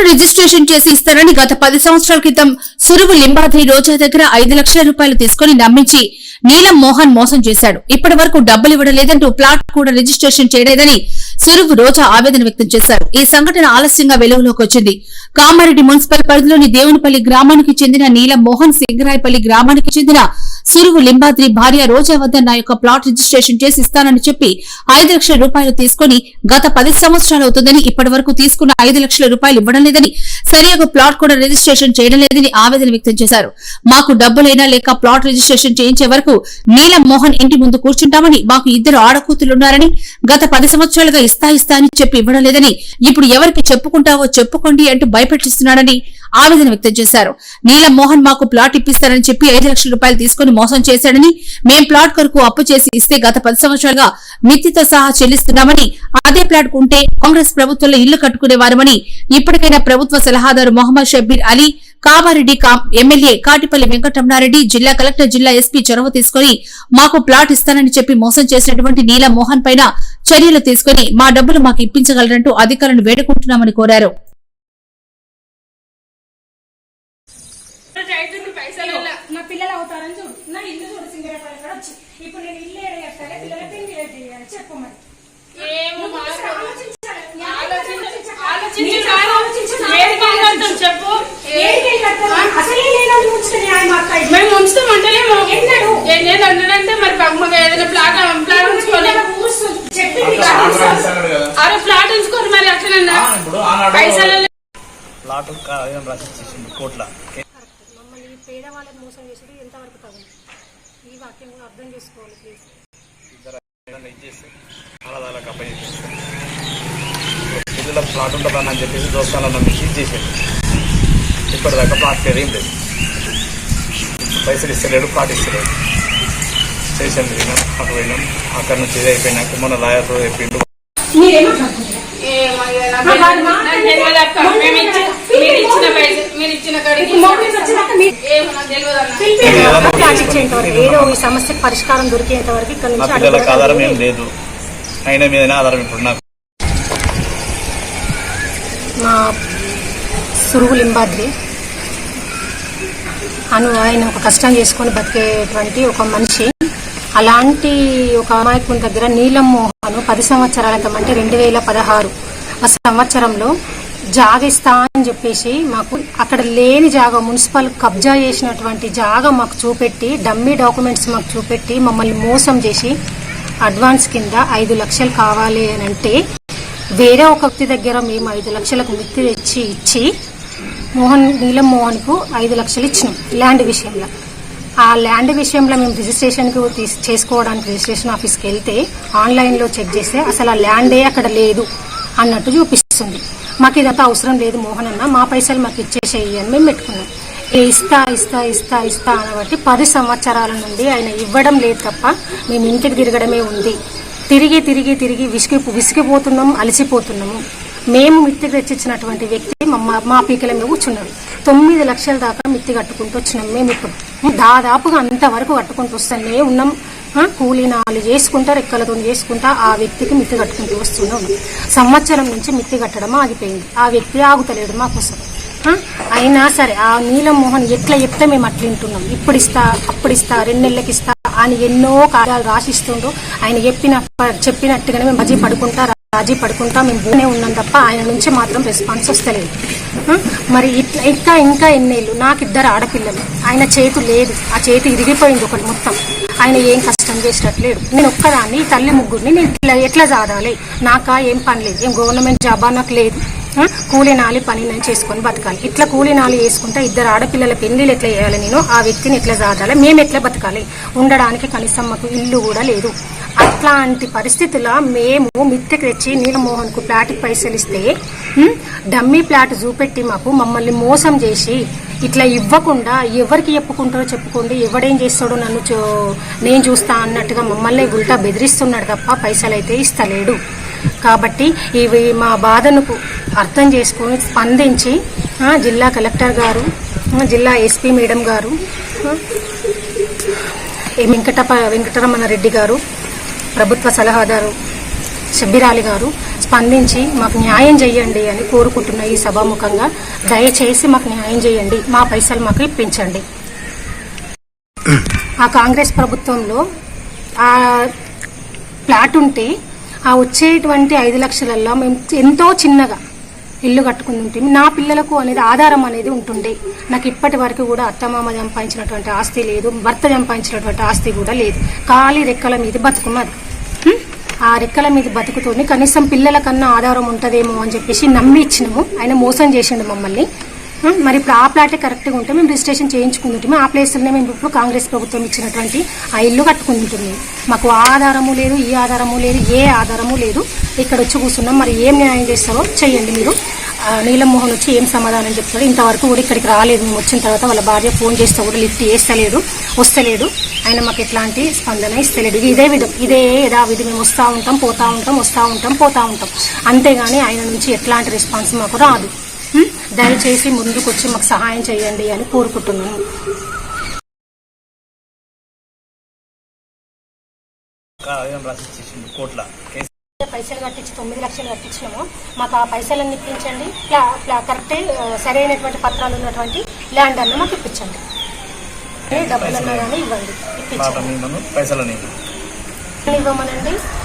Plot registration చేసి ఇస్తానని గత పది సంవత్సరాల క్రితం సురువు లింబాద్రి రోజా దగ్గర ఐదు లక్షల రూపాయలు తీసుకుని నమ్మించి నీలం మోహన్ మోసం చేశాడు. ఇప్పటి వరకు డబ్బులు ఇవ్వడలేదంటూ ప్లాట్ కూడా రిజిస్ట్రేషన్ చేయలేదని సురువు రోజా ఆవేదన వ్యక్తం చేశారు. ఈ సంఘటన ఆలస్యంగా వెలుగులోకి వచ్చింది. కామారెడ్డి మున్సిపల్ పరిధిలోని దేవునిపల్లి గ్రామానికి చెందిన నీలం మోహన్ సింగరాయపల్లి గ్రామానికి చెందిన సురువు లింబాద్రి భార్య రోజా వద్ద నా యొక్క ప్లాట్ రిజిస్ట్రేషన్ చేసి ఇస్తానని చెప్పి ఐదు లక్షల రూపాయలు తీసుకుని గత పది సంవత్సరాలు అవుతుందని ఇప్పటి వరకు తీసుకున్న ఐదు లక్షల రూపాయలు ఇవ్వడం లేదని సరిగా ప్లాట్ కూడా రిజిస్ట్రేషన్ చేయడం లేదని ఆవేదన వ్యక్తం చేశారు. మాకు డబ్బులైనా లేక ప్లాట్ రిజిస్ట్రేషన్ చేయించే వరకు నీలం మోహన్ ఇంటి ముందు కూర్చుంటామని మాకు ఇద్దరు ఆడకూతులున్నారని గత పది సంవత్సరాలుగా ఇస్తా ఇస్తా అని చెప్పి ఇవ్వడం లేదని ఇప్పుడు ఎవరికి చెప్పుకుంటావో చెప్పుకోండి అంటూ భయపెట్టిస్తున్నాడని ఆవేదన వ్యక్తం చేశారు. నీలం మోహన్ మాకు ప్లాట్ ఇప్పిస్తారని చెప్పి ఐదు లక్షల రూపాయలు తీసుకుని మోసం చేశాడని మేం ప్లాట్ కొరకు అప్పు చేసి ఇస్తే గత పది సంవత్సరాలుగా మిత్తితో సహా చెల్లిస్తున్నామని అదే ప్లాట్ ఉంటే కాంగ్రెస్ ప్రభుత్వంలో ఇల్లు కట్టుకునేవారమని ఇప్పటికైనా ప్రభుత్వ సలహాదారు మొహమ్మద్ షబ్బీర్ అలీ కామారెడ్డి ఎమ్మెల్యే కాటిపల్లి వెంకటరమణారెడ్డి జిల్లా కలెక్టర్ జిల్లా ఎస్పీ చొరవ తీసుకుని మాకు ప్లాట్ ఇస్తానని చెప్పి మోసం చేసినటువంటి నీలం మోహన్ పైన చర్యలు తీసుకుని మా డబ్బులు మాకు ఇప్పించగలరంటూ అధికారులను వేడుకుంటున్నామని కోరారు రైతుకి పైసలు ఇలా నా పిల్లలు అవుతారని చూడు. నా ఇల్లు చూడు సింగరేపల్లి కూడా వచ్చి. ఇప్పుడు నేను ఇల్లు ఏడ కట్టాలి పిల్లల పెళ్ళి ఏడ చేయాలి? చెప్పు మరి. చెప్పు. మేము ఉంచుతాం అంటలేము? ఏం లేదు మరి ఏదైనా ప్లాట్ ప్లాట్ కదా. అరే ప్లాట్ ఉంచుకోరు మరి పైసలు ప్లాట్ రాసిచ్చేసిండు కోట్ల. పేదవాళ్ళని మోసం చేసేది ఎంతవరకు తగు ఈ వాక్యం అర్థం చేసుకోవాలి ప్లీజ్ ఏదైనా ఇచ్చేసి అలా అప్పచెప్పేసి పిల్లల ప్లాట్ ఉంటుందని అని చెప్పేసి దోస్తాలను నమ్మించి ఇచ్చేసాడు ఇప్పటిదాకా ప్లాట్ పేరు ఏం లేదు. పైసలు ఇస్తలేడు ప్లాట్ ఇస్తలేడు. స్టేషన్ పోయినాం అక్కడ పోయినాం అక్కడ నుంచి ఇది అయిపోయినాక మన లాయర్తో చెప్పిండు. మీరేమంటారు? వరకు ఏదో ఈ సమస్యకు పరిష్కారం దొరికేంత వరకు ఇక్కడ నుంచి ఆధారం ఏం లేదు ఆధారం ఇప్పుడు నాకు మా సురువు లింబాద్రి అను ఆయన ఒక కష్టం చేసుకొని బతికేటువంటి ఒక మనిషి అలాంటి ఒక అమాయకుని దగ్గర నీలం మోహన్ పది సంవత్సరాల క్రితం అంటే రెండు వేల పదహారు ఆ సంవత్సరంలో జాగిస్తా అని చెప్పేసి మాకు అక్కడ లేని జాగా మున్సిపల్ కబ్జా చేసినటువంటి జాగా మాకు చూపెట్టి డమ్మీ డాక్యుమెంట్స్ మాకు చూపెట్టి మమ్మల్ని మోసం చేసి అడ్వాన్స్ కింద ఐదు లక్షలు కావాలి అని అంటే వేరే ఒక వ్యక్తి దగ్గర మేము ఐదు లక్షలకు మిత్తి తెచ్చి ఇచ్చి మోహన్ నీలం మోహన్కు ఐదు లక్షలు ఇచ్చినాం ల్యాండ్ విషయంలో. ఆ ల్యాండ్ విషయంలో మేము రిజిస్ట్రేషన్కి తీస్ చేసుకోవడానికి రిజిస్ట్రేషన్ ఆఫీస్కి వెళ్తే ఆన్లైన్లో చెక్ చేస్తే అసలు ఆ ల్యాండే అక్కడ లేదు అన్నట్టు చూపిస్తుంది. మాకు ఇదంతా అవసరం లేదు మోహన్ అన్న మా పైసలు మాకు ఇచ్చేసేయి అని మేము పెట్టుకున్నాం. ఏ ఇస్తా ఇస్తా ఇస్తా ఇస్తా అనబట్టి పది సంవత్సరాల నుండి ఆయన ఇవ్వడం లేదు తప్ప మేము ఇంటికి తిరగడమే ఉంది. తిరిగి తిరిగి తిరిగి విసిగి విసిగిపోతున్నాము అలసిపోతున్నాము. మేము మిత్తికి తెచ్చిచ్చినటువంటి వ్యక్తి మా మా పీకల మీద కూర్చున్నాడు. తొమ్మిది లక్షల దాకా మిత్తి కట్టుకుంటూ వచ్చినాం మేము ఇప్పుడు. దాదాపుగా అంతవరకు కట్టుకుంటూ వస్తూనే ఉన్నాం. కూలీ నాలుగు చేసుకుంటా రెక్కలతో చేసుకుంటా ఆ వ్యక్తికి మిత్తి కట్టుకుంటూ వస్తూనే ఉన్నాం. సంవత్సరం నుంచి మిత్తి కట్టడం ఆగిపోయింది. ఆ వ్యక్తి ఆగుతలేడు మాకోసం అయినా సరే ఆ నీలం మోహన్ ఎట్లా చెప్తే మేము అట్లా వింటున్నాం. ఇప్పుడు ఇస్తా అప్పుడు ఇస్తా రెండు నెలలకి ఇస్తా అని ఎన్నో కార్యాలు రాసిస్తుండో. ఆయన చెప్పిన చెప్పినట్టుగానే మేము మజీ పడుకుంటా రాజీ పడుకుంటా మేము భూమి ఉన్నాం తప్ప ఆయన నుంచి మాత్రం రెస్పాన్స్ వస్తలేదు. మరి ఇట్లా ఇంకా ఇంకా ఎన్నేళ్ళు? నాకు ఇద్దరు ఆడపిల్లలు. ఆయన చేతి లేదు. ఆ చేతి ఇరిగిపోయింది ఒకటి మొత్తం. ఆయన ఏం కష్టం చేసేటట్లేడు. నేను ఒక్కదాన్ని తల్లి ముగ్గురిని నేను ఇట్లా ఎట్లా సాదాలి నాకా? ఏం పని లేదు. ఏం గవర్నమెంట్ జాబా నాకు లేదు. ఆ, నాలి పని నేను చేసుకొని బతకాలి. ఇట్లా కూలీ నాలి వేసుకుంటా ఇద్దరు ఆడపిల్లల పెళ్ళిలు ఎట్లా చేయాలి నేను? ఆ వ్యక్తిని ఎట్లా సాదాలి మేము ఎట్లా బతకాలి? ఉండడానికి కనీసం మాకు ఇల్లు కూడా లేదు. అట్లాంటి పరిస్థితుల్లో మేము మిత్తెకి తెచ్చి నీలమోహన్కు ప్లాట్కి పైసలు ఇస్తే డమ్మీ ప్లాట్ చూపెట్టి మాకు మమ్మల్ని మోసం చేసి ఇట్లా ఇవ్వకుండా ఎవరికి చెప్పుకుంటారో చెప్పుకోండి ఎవడేం చేస్తాడో నన్ను చూ- నేను చూస్తా అన్నట్టుగా మమ్మల్ని ఉల్టా బెదిరిస్తున్నాడు తప్ప పైసలు అయితే ఇస్తలేడు. కాబట్టి ఇవి మా బాధను అర్థం చేసుకొని స్పందించి జిల్లా కలెక్టర్ గారు జిల్లా ఎస్పీ మేడం గారు ఆ, వెంకట వెంకటరమణ రెడ్డి గారు ప్రభుత్వ సలహాదారు షబ్బీరాలి గారు స్పందించి మాకు న్యాయం చేయండి అని కోరుకుంటున్న ఈ సభాముఖంగా దయచేసి మాకు న్యాయం చేయండి మా పైసలు మాకు ఇప్పించండి. ఆ కాంగ్రెస్ ప్రభుత్వంలో ఆ ప్లాట్ ఉంటే ఆ వచ్చేటువంటి ఐదు లక్షలల్లో మేము ఎంతో చిన్నగా ఇల్లు కట్టుకుని ఉంటే నా పిల్లలకు అనేది ఆధారం అనేది ఉంటుండే. నాకు ఇప్పటి వరకు కూడా అత్తమామ సంపాదించినటువంటి ఆస్తి లేదు భర్త సంపాదించినటువంటి ఆస్తి కూడా లేదు. ఖాళీ రెక్కల మీద బతుకున్నది. ఆ రెక్కల మీద బతుకుతుంది. కనీసం పిల్లల కన్నా ఆధారం ఉంటుందేమో అని చెప్పేసి నమ్మి ఇచ్చినాము. ఆయన మోసం చేసిండు మమ్మల్ని. మరి ఇప్పుడు ఆ ప్లాటే కరెక్ట్గా ఉంటే మేము రిజిస్ట్రేషన్ చేయించుకుంటుంటాము ఆ ప్లేస్లోనే మేము ఇప్పుడు కాంగ్రెస్ ప్రభుత్వం ఇచ్చినటువంటి ఆ ఇల్లు కట్టుకుంటుంది మాకు ఆ ఆధారము లేదు ఈ ఆధారము లేదు ఏ ఆధారము లేదు. ఇక్కడ వచ్చి కూర్చున్నాం. మరి ఏం న్యాయం చేస్తారో చేయండి మీరు. నీలం మోహన్ వచ్చి ఏం సమాధానం చెప్తాడు ఇంతవరకు కూడా ఇక్కడికి రాలేదు. మేము వచ్చిన తర్వాత వాళ్ళ భార్య ఫోన్ చేస్తే కూడా లిఫ్ట్ చేస్తలేదు వస్తలేడు ఆయన మాకు ఎట్లాంటి స్పందన ఇస్తలేడు. ఇదే విధం. ఇదే యథావిధి. మేము వస్తూ ఉంటాం పోతూ ఉంటాం వస్తూ ఉంటాం పోతూ ఉంటాం. అంతేగాని ఆయన నుంచి ఎట్లాంటి రెస్పాన్స్ మాకు రాదు. దయచేసి ముందుకు వచ్చి మాకు సహాయం చేయండి అని కోరుకుంటున్నాను కోట్ల పైసలు కట్టించి తొమ్మిది లక్షలు కట్టించినాము. మాకు ఆ పైసలన్నీ ఇప్పించండి. కరెక్టే సరైనటువంటి పత్రాలు ఉన్నటువంటి ల్యాండ్ అన్న మాకు ఇప్పించండి. ఏ డబ్బులన్నా కానీ ఇవ్వండి. ఇప్పించండి. ఇవ్వమనండి.